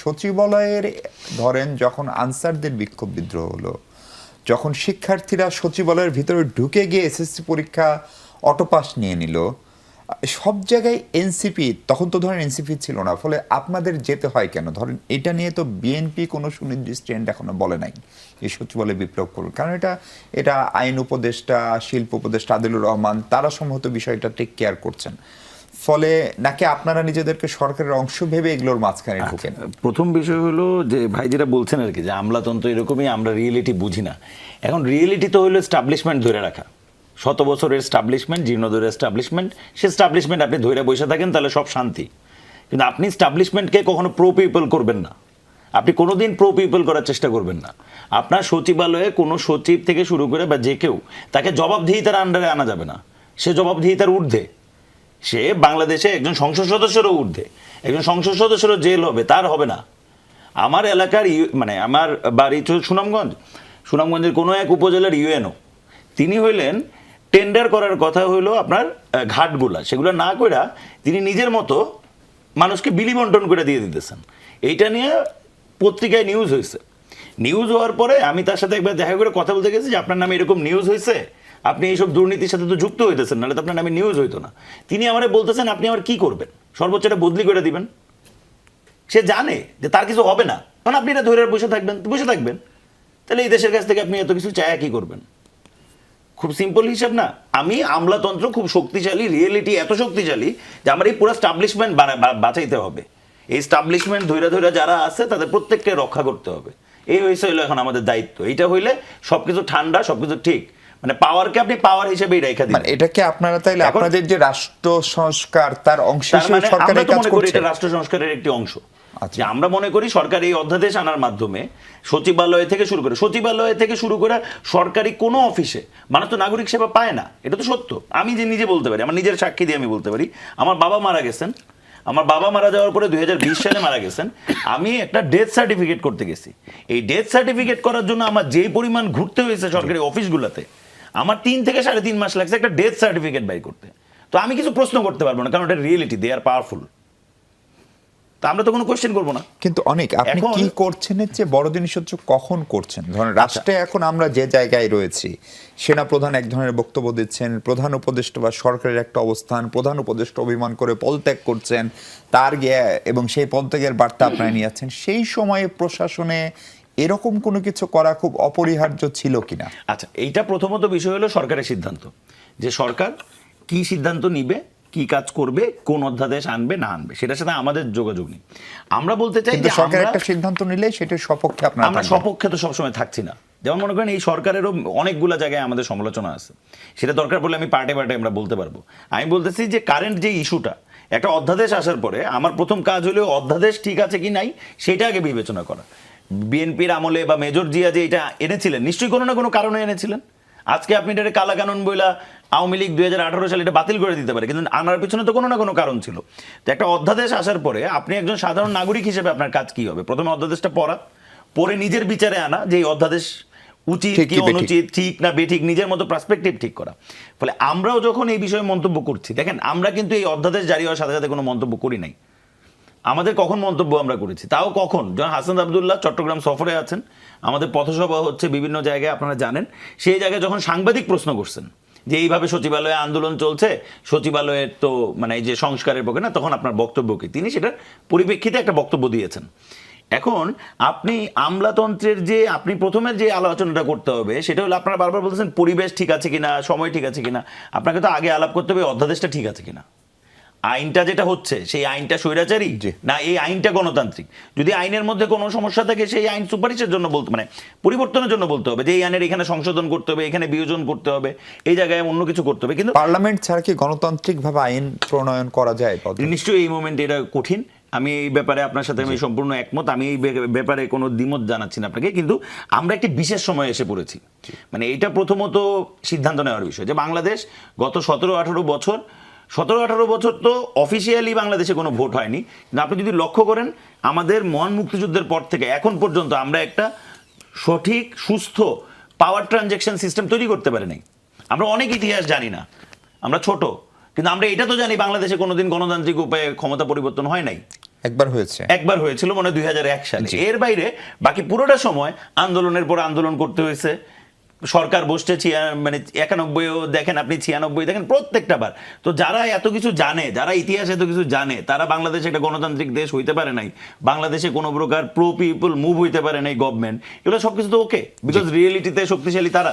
সচিবালয়ের, ধরেন যখন আনসারদের বিক্ষোভ বিদ্রোহ হলো, যখন শিক্ষার্থীরা সচিবালয়ের ভিতরে ঢুকে গিয়ে এসএসসি পরীক্ষা অটোপাস নিয়ে নিল, সব জায়গায় এনসিপি, তখন তো ধরেন এনসিপি ছিল না, ফলে আপনাদের যেতে হয় কেন? ধরেন এটা নিয়ে তো বিএনপি কোনো সুনির্দিষ্ট ট্রেন্ড এখনও বলে নাই যে সচিবালয়ে বিপ্লব করুন কারণ এটা এটা আইন উপদেষ্টা, শিল্প উপদেষ্টা আদিলুর রহমান, তারা সম্ভবত বিষয়টা টেক কেয়ার করছেন। ফলে নাকি আপনারা নিজেদেরকে সরকারের অংশ ভেবে এগুলোর মাঝখানে ঢুকেন? প্রথম বিষয় হলো যে ভাই যেটা বলছেন আর কি যে আমলাতন্ত্র এরকমই আমরা রিয়েলিটি বুঝি না। এখন রিয়েলিটি তো হলো এস্টাবলিশমেন্ট ধরে রাখা। শত বছরের এস্টাবলিশমেন্ট জীর্ণোদয়ের এস্টাবলিশমেন্ট সে এস্টাবলিশমেন্ট আপনি ধরে বসে থাকেন তাহলে সব শান্তি। কিন্তু আপনি এস্টাবলিশমেন্টকে কখনো প্রো পিপল করবেন না। আপনি কোনোদিন প্রো পিপল করার চেষ্টা করবেন না। আপনার সচিবালয়ে কোনো সচিব থেকে শুরু করে বা যে কেউ তাকে জবাবদিহিতার আন্ডারে আনা যাবে না। সে জবাবদিহিতার ঊর্ধ্বে। সে বাংলাদেশে একজন সংসদ সদস্যেরও ঊর্ধ্বে। একজন সংসদ সদস্যেরও জেল হবে, তার হবে না। আমার এলাকার মানে আমার বাড়ি তো সুনামগঞ্জ। সুনামগঞ্জের কোনো এক উপজেলার ইউএনও। তিনি হইলেন টেন্ডার করার কথা হইল আপনার ঘাটগুলা। সেগুলো না কইরা তিনি নিজের মতো মানুষকে বিলি বন্টন করে দিয়ে দিতেছেন। এইটা নিয়ে পত্রিকায় নিউজ হয়েছে নিউজ হওয়ার পরে আমি তার সাথে একবার দেখা করে কথা বলতে গেছি যে আপনার নামে এরকম নিউজ হয়েছে আপনি এইসব দুর্নীতির সাথে তো যুক্ত হইতেছেন, নাহলে তো আপনার নামে নিউজ হইতো না। তিনি আমারে বলতেছেন, আপনি আমার কি করবেন? সর্বোচ্চ এটা বদলি করে দিবেন। সে জানে যে তার কিছু হবে না। কারণ আপনি এটা ধরে বসে থাকবেন বসে থাকবেন। তাহলে এই দেশের কাছ থেকে আপনি এত কিছু চায়া কি করবেন? খুব সিম্পল হিসাব না। আমি আমলাতন্ত্র খুব শক্তিশালী রিয়েলিটি এত শক্তিশালী যে আমার এই পুরো স্টাবলিশমেন্ট বাঁচাইতে হবে। এই স্টাবলিশমেন্ট ধৈরা ধৈরা যারা আছে, তাদের প্রত্যেককে রক্ষা করতে হবে। এই হয়েছে হলো এখন আমাদের দায়িত্ব। এইটা হইলে সবকিছু ঠান্ডা, সবকিছু ঠিক। মানে পাওয়ারকে আপনি পাওয়ার হিসেবেই রেখে দিন মানে এটাকে আপনারা তাইলে আপনাদের যে রাষ্ট্র সংস্কার তার অংশ হিসেবে মানে সরকার কাজ করছে। এটা রাষ্ট্র সংস্কারের একটি অংশ। আচ্ছা। যে আমরা মনে করি সরকার এই অধ্যাদেশ আনার মাধ্যমে সচিবালয় থেকে শুরু করে সচিবালয় থেকে শুরু করে সরকারি কোনো অফিসে মানুষ তো নাগরিক সেবা পায় না। এটা তো সত্য। আমি যে নিজে বলতে পারি আমার নিজের সাক্ষী দিয়ে আমি বলতে পারি আমার বাবা মারা গেছেন। আমার বাবা মারা যাওয়ার পরে দুই হাজার বিশ সালে মারা গেছেন। আমি একটা ডেথ সার্টিফিকেট করতে গেছি। এই ডেথ সার্টিফিকেট করার জন্য আমার যে পরিমাণ ঘুরতে হয়েছে সরকারি অফিসগুলোতে আমার তিন থেকে সাড়ে তিন মাস লাগছে একটা ডেথ সার্টিফিকেট বাই করতে। তো আমি কিছু প্রশ্ন করতে পারব না কারণ এটা রিয়েলিটি দে আর পাওয়ারফুল তা আমরা তো কোনো কোয়েশ্চেন করব না। কিন্তু অনেক আপনি কি করছেন এর চেয়ে বড় জিনিস হচ্ছে কখন করছেন? ধরেন আচ্ছা। রাষ্ট্রে এখন আমরা যে জায়গায় রয়েছি সেনা প্রধান এক ধরনের বক্তব্য দিচ্ছেন প্রধান উপদেষ্টা বা সরকারের একটা অবস্থান প্রধান উপদেষ্টা অভিমান করে পদত্যাগ করছেন তার গিয়ে এবং সেই পদত্যাগের বার্তা আপনারা নিয়ে যাচ্ছেন সেই সময়ে প্রশাসনে এরকম কোনো কিছু করা খুব অপরিহার্য ছিল কিনা? আচ্ছা এইটা প্রথমত বিষয় হলো সরকারের সিদ্ধান্ত। যে সরকার কি সিদ্ধান্ত নিবে কি কাজ করবে কোন অধ্যাদেশ আনবে না আনবে সেটার সাথে আমাদের যোগাযোগ নেই। আমরা বলতে চাই যে সরকার একটা সিদ্ধান্ত নিলে সেটার সপক্ষে আপনারা আমরা সপক্ষে তো সবসময় থাকছি না। যেমন মনে করেন এই সরকারেরও অনেকগুলো জায়গায় আমাদের সমালোচনা আছে। সেটা দরকার পড়লে আমি পার্টে পার্টে আমরা বলতে পারব। আমি বলতেছি যে কারেন্ট যে ইস্যুটা একটা অধ্যাদেশ আসার পরে আমার প্রথম কাজ হলো অধ্যাদেশ ঠিক আছে কি নাই সেটা আগে বিবেচনা করা। বিএনপির আমলে বা মেজর জিয়া যে এটা এনেছিলেন নিশ্চয়ই কোনো না কোনো কারণে এনেছিলেন? আজকে আপনি এটা কালা কানুন বইলা আওয়ামী লীগ দুই সালে এটা বাতিল করে দিতে পারে কিন্তু আনার পিছনে তো কোনো না কোনো কারণ ছিল। তো একটা অধ্যাদেশ আসার পরে আপনি একজন সাধারণ নাগরিক হিসেবে আপনার কাজ কি হবে? প্রথমে অধ্যাদেশটা পড়া পরে নিজের বিচারে আনা যে এই অধ্যাদেশ উচিত কি অনুচিত ঠিক না বেঠিক নিজের মতো পার্সপেক্টিভ ঠিক করা। ফলে আমরাও যখন এই বিষয়ে মন্তব্য করছি দেখেন আমরা কিন্তু এই অধ্যাদেশ জারি হওয়ার সাথে সাথে কোনো মন্তব্য করি নাই। আমাদের কখন মন্তব্য আমরা করেছি? তাও কখন? যখন হাসান আবদুল্লাহ চট্টগ্রাম সফরে আছেন, আমাদের পথসভা হচ্ছে বিভিন্ন জায়গায়, আপনারা জানেন। সেই জায়গায় যখন সাংবাদিক প্রশ্ন করছেন, যে এইভাবে সচিবালয়ে আন্দোলন চলছে সচিবালয়ের তো মানে এই যে সংস্কারের পক্ষে না, তখন আপনার বক্তব্য কি? তিনি সেটার পরিপ্রেক্ষিতে একটা বক্তব্য দিয়েছেন। এখন আপনি আমলাতন্ত্রের যে, আপনি প্রথমের যে আলোচনাটা করতে হবে, সেটা হলো আপনারা বারবার বলতেছেন, পরিবেশ ঠিক আছে কিনা, সময় ঠিক আছে কিনা। আপনাকে তো আগে আলাপ করতে হবে অধ্যাদেশটা ঠিক আছে কিনা। আইনটা যেটা হচ্ছে সেই আইনটা স্বৈরাচারী। না এই আইনটা গণতান্ত্রিক? যদি আইনের মধ্যে কোনো সমস্যা থাকে সেই আইন সুপারিশের জন্য বলতে মানে পরিবর্তনের জন্য বলতে হবে যে এই আইনের এখানে সংশোধন করতে হবে এখানে বিয়োজন করতে হবে এই জায়গায় অন্য কিছু করতে হবে। কিন্তু পার্লামেন্ট ছাড়া কি গণতান্ত্রিক ভাবে আইন প্রণয়ন করা যায় নিশ্চয়ই এই মোমেন্টে এটা কঠিন। আমি এই ব্যাপারে আপনার সাথে আমি সম্পূর্ণ একমত। আমি এই ব্যাপারে কোনো দ্বিমত জানাচ্ছি না আপনাকে। কিন্তু আমরা একটি বিশেষ সময় এসে পড়েছি। মানে এটা প্রথমত সিদ্ধান্ত নেওয়ার বিষয় যে বাংলাদেশ গত সতেরো আঠারো বছর সতেরো আঠারো বছর তো অফিসিয়ালি বাংলাদেশে কোনো ভোট হয়নি। কিন্তু আপনি যদি লক্ষ্য করেন আমাদের মহান মুক্তিযুদ্ধের পর থেকে এখন পর্যন্ত আমরা একটা সঠিক সুস্থ পাওয়ার ট্রানজ্যাকশন সিস্টেম তৈরি করতে পারি নাই। আমরা অনেক ইতিহাস জানি না। আমরা ছোট কিন্তু আমরা এটা তো জানি বাংলাদেশে কোনোদিন গণতান্ত্রিক উপায়ে ক্ষমতা পরিবর্তন হয় নাই। একবার হয়েছে। একবার হয়েছিল মনে হয় দুই সালে। এর বাইরে বাকি পুরোটা সময় আন্দোলনের পর আন্দোলন করতে হয়েছে। সরকার বসছে মানে একানব্বইও দেখেন, আপনি ছিয়ানব্বই দেখেন প্রত্যেকটা বার। তো যারা এত কিছু জানে, যারা ইতিহাস এত কিছু জানে, তারা বাংলাদেশে একটা গণতান্ত্রিক দেশ হইতে পারে নাই। বাংলাদেশে কোনো প্রকার প্রো পিপল মুভ হইতে পারে নাই গভর্নমেন্ট এগুলো সবকিছু তো ওকে বিকজ রিয়েলিটিতে শক্তিশালী তারা।